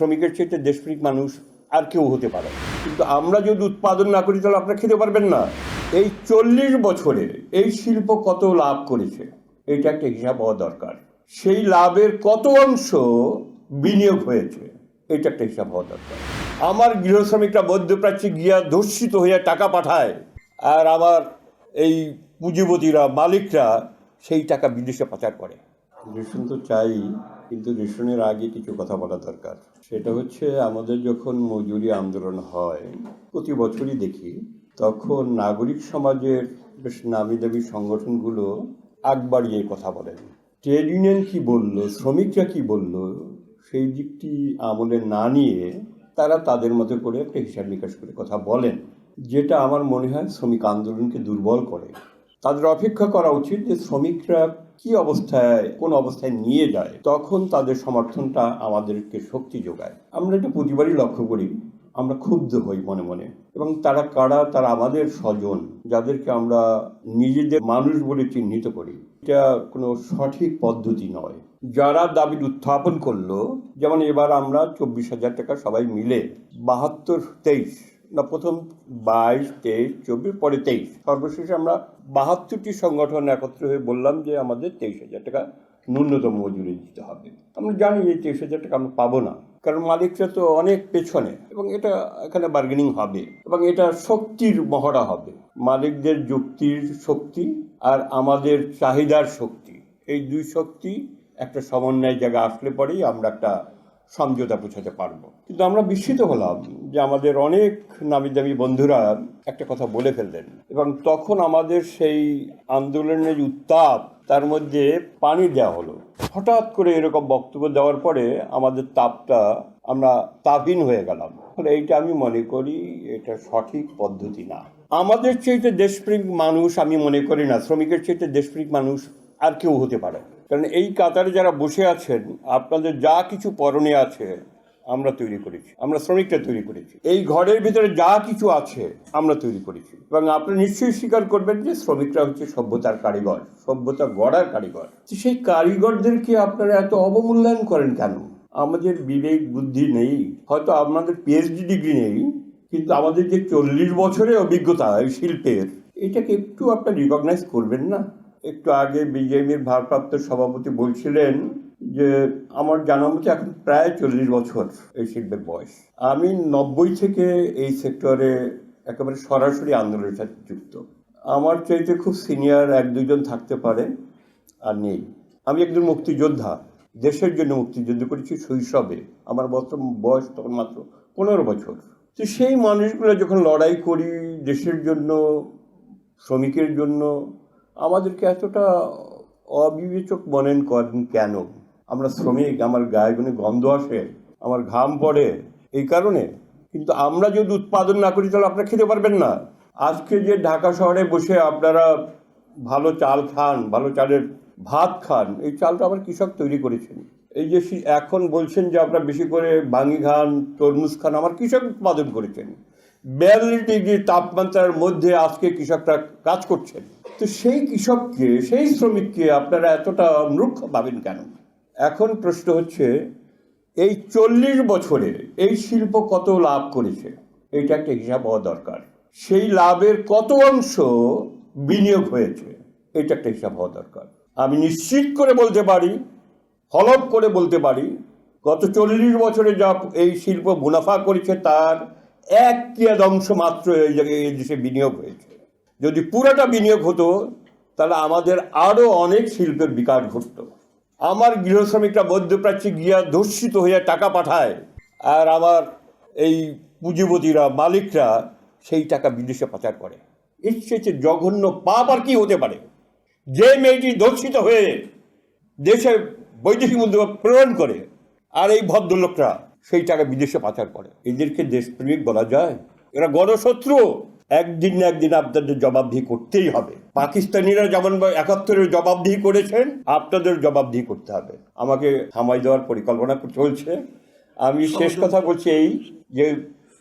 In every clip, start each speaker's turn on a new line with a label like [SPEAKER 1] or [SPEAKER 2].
[SPEAKER 1] শ্রমিকের চেয়ে দেশপ্রেমিক মানুষ আর কেউ হতে পারে। কিন্তু আমরা যদি উৎপাদন না করি, তাহলে আপনারা খেতে পারবেন না। এই চল্লিশ বছরে এই শিল্প কত লাভ করেছে? এটা একটা হিসাব হওয়া দরকার। সেই লাভের কত অংশ বিনিয়োগ হয়েছে? এটা একটা হিসাব হওয়া দরকার। আমার গৃহ শ্রমিকরা মধ্যপ্রাচ্যে গিয়া ধর্ষিত হইয়া টাকা পাঠায়, আর আমার এই পুঁজিপতিরা, মালিকরা সেই টাকা বিদেশে পাচার করে। চাই কিন্তু রেশনের আগে কিছু কথা বলা দরকার। সেটা হচ্ছে আমাদের যখন মজুরি আন্দোলন হয়, প্রতি বছরই দেখি, তখন নাগরিক সমাজের বেশ নামি দামি সংগঠনগুলো আগ বাড়িয়ে কথা বলেন। ট্রেড ইউনিয়ন কি বলল, শ্রমিকরা কি বলল, সেই দিকটি আমলে না নিয়ে তারা তাদের মতো করে একটা হিসাব নিকাশ করে কথা বলেন, যেটা আমার মনে হয় শ্রমিক আন্দোলনকে দুর্বল করে। তাদের অপেক্ষা করা উচিত যে শ্রমিকরা কি অবস্থায়, কোন অবস্থায় নিয়ে যায়, তখন তাদের সমর্থনটা আমাদেরকে শক্তি যোগায়। আমরা এটা প্রতিবারই লক্ষ্য করি। আমরা ক্ষুব্ধ হই মনে মনে। এবং তারা কারা? তারা আমাদের স্বজন, যাদেরকে আমরা নিজেদের মানুষ বলে চিহ্নিত করি। এটা কোনো সঠিক পদ্ধতি নয়। যারা দাবির উত্থাপন করল, যেমন এবার আমরা চব্বিশ হাজার টাকা সবাই মিলে বাহাত্তর, তেইশ না, প্রথম বাইশ, তেইশ, চব্বিশ, পরে তেইশ। সর্বশেষে আমরা বাহাত্তরটি সংগঠন একত্র হয়ে বললাম যে আমাদের তেইশ হাজার টাকা ন্যূনতম মজুরি দিতে হবে। আমরা জানি যে তেইশ হাজার টাকা আমরা পাবো না, কারণ মালিকরা তো অনেক পেছনে এবং এটা এখানে বার্গেনিং হবে এবং এটা শক্তির মহড়া হবে। মালিকদের যুক্তির শক্তি আর আমাদের চাহিদার শক্তি। এই দুই শক্তি একটা সমন্বয় জায়গা আসলে পরেই আমরা একটা সমঝোতা পৌঁছাতে পারব। কিন্তু আমরা বিস্মিত হলাম যে আমাদের অনেক নামি দামি বন্ধুরা একটা কথা বলে ফেললেন এবং তখন আমাদের সেই আন্দোলনের যে উত্তাপ, তার মধ্যে পানি দেওয়া হলো। হঠাৎ করে এরকম বক্তব্য দেওয়ার পরে আমাদের তাপটা আমরা তাপহীন হয়ে গেলাম। এইটা আমি মনে করি এটা সঠিক পদ্ধতি না। আমাদের চাইতে দেশপ্রেমিক মানুষ আমি মনে করি না। শ্রমিকের চাইতে দেশপ্রেমিক মানুষ আর কেউ হতে পারে কারণ এই কাতারে যারা বসে আছেন, আপনাদের যা কিছু পরনে আছে আমরা তৈরি করেছি, আমরা শ্রমিকরা তৈরি করেছি। এই ঘরের ভিতরে যা কিছু আছে আমরা তৈরি করেছি। এবং আপনি নিশ্চয়ই স্বীকার করবেন যে শ্রমিকরা হচ্ছে সভ্যতার কারিগর, সভ্যতা গড়ার কারিগর। সেই কারিগরদেরকে আপনারা এত অবমূল্যায়ন করেন কেন? আমাদের বিবেক বুদ্ধি নেই, হয়তো আপনাদের পিএইচডি ডিগ্রি নেই, কিন্তু আমাদের যে চল্লিশ বছরের অভিজ্ঞতা এই শিল্পের, এটাকে একটু আপনার রিকগনাইজ করবেন না? একটু আগে বিজেপির ভারপ্রাপ্ত সভাপতি বলছিলেন যে, আমার জানা মতে এখন প্রায় চল্লিশ বছর এই শিল্পের বয়স। আমি নব্বই থেকে এই সেক্টরে একেবারে সরাসরি আন্দোলনের সাথে যুক্ত। আমার চাইতে খুব সিনিয়র এক দুজন থাকতে পারে আর নেই। আমি একজন মুক্তিযোদ্ধা। দেশের জন্য মুক্তিযুদ্ধ করেছি শৈশবে। আমার বর্তমান বয়স তখন মাত্র পনেরো বছর। তো সেই মানুষগুলো যখন লড়াই করি দেশের জন্য, শ্রমিকের জন্য আমাদেরকে এতটা অবিবেচক মনেন করেন কেন? আমরা শ্রমিক, আমার গায়ে গুনে গন্ধ আসে, আমার ঘাম পড়ে, এই কারণে। কিন্তু আমরা যদি উৎপাদন না করি, তাহলে আপনারা খেতে পারবেন না। আজকে যে ঢাকা শহরে বসে আপনারা ভালো চাল খান, ভালো চালের ভাত খান, এই চালটা আবার কৃষক তৈরি করেছেন। এই যে এখন বলছেন যে আপনারা বেশি করে বাঙি খান, তরমুজ খান, আমার কৃষক উৎপাদন করেছেন। বিয়াল্লিশ ডিগ্রি তাপমাত্রার মধ্যে আজকে কৃষকরা কাজ করছেন। তো সেই কৃষককে, সেই শ্রমিককে আপনারা এতটা মূর্খ ভাবেন কেন? এখন প্রশ্ন হচ্ছে, এই চল্লিশ বছরে এই শিল্প কত লাভ করেছে? এটা একটা হিসাব হওয়া দরকার। সেই লাভের কত অংশ বিনিয়োগ হয়েছে? এটা একটা হিসাব হওয়া দরকার। আমি নিশ্চিত করে বলতে পারি, হলফ করে বলতে পারি, গত চল্লিশ বছরে যা এই শিল্প মুনাফা করেছে তার এক অংশ মাত্র এই জায়গায় এই দেশে বিনিয়োগ হয়েছে। যদি পুরোটা বিনিয়োগ হতো, তাহলে আমাদের আরও অনেক শিল্পের বিকাশ ঘটতো। আমার গৃহ শ্রমিকরা মধ্যপ্রাচ্যে গিয়া ধর্ষিত হইয়া টাকা পাঠায়, আর আমার এই পুঁজিপতিরা, মালিকরা সেই টাকা বিদেশে পাচার করে। চেয়ে জঘন্য পাপ আর কি হতে পারে। যে মেয়েটি ধর্ষিত হয়ে দেশে বৈদেশিক মুদ্রা প্রেরণ করে, আর এই ভদ্রলোকরা সেই টাকা বিদেশে পাচার করে। এদেরকে দেশপ্রেমিক বলা যায়। এরা গণশত্রু। একদিন না একদিন আপনাদের জবাবদিহি করতেই হবে। পাকিস্তানিরা যেমন একাত্তরের জবাবদিহি করেছেন, আপনাদের জবাবদিহি করতে হবে। আমাকে থামাই দেওয়ার পরিকল্পনা চলছে। আমি শেষ কথা বলছি এই যে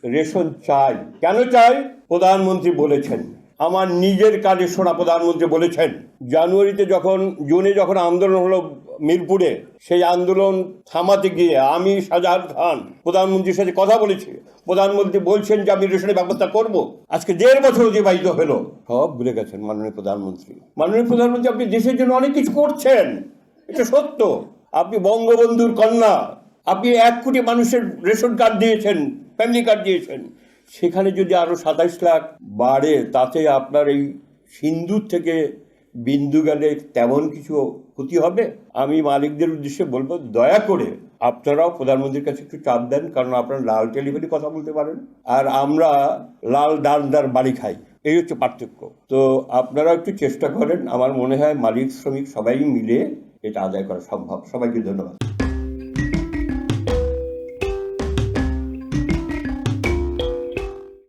[SPEAKER 1] রেশন চাই। কেন চাই? প্রধানমন্ত্রী বলেছেন। আমার নিজের কাজে শোনা প্রধানমন্ত্রী বলেছেন। জানুয়ারিতে যখন, জুনে যখন আন্দোলন হলো মিরপুরে, সেই আন্দোলন থামাতে গিয়ে আমি শাহজাহান খান, প্রধানমন্ত্রীর সাথে কথা বলেছি। প্রধানমন্ত্রী বলছেন যে আমি রেশনের ব্যবস্থা করব। আজকে দেড় বছর অতিবাহিত হলো। সব ভুলে গেছেন মাননীয় প্রধানমন্ত্রী। মাননীয় প্রধানমন্ত্রী, আপনি দেশের জন্য অনেক কিছু করছেন। এটা সত্য। আপনি বঙ্গবন্ধুর কন্যা। আপনি এক কোটি মানুষের রেশন কার্ড দিয়েছেন, ফ্যামিলি কার্ড দিয়েছেন। সেখানে যদি আরও সাতাইশ লাখ বাড়ে, তাতে আপনার এই সিন্দুর থেকে বিন্দু গেলে তেমন কিছু ক্ষতি হবে? আমি মালিকদের উদ্দেশ্যে বলব, দয়া করে আপনারাও প্রধানমন্ত্রীর কাছে একটু চাপ দেন, কারণ আপনারা লাল টেলিফোনে কথা বলতে পারেন। আর আমরা লাল ডান্ডার বাড়ি খাই। এই হচ্ছে পার্থক্য। তো আপনারা একটু চেষ্টা করেন, আমার মনে হয় মালিক, শ্রমিক সবাই মিলে এটা আদায় করা সম্ভব। সবাইকে ধন্যবাদ।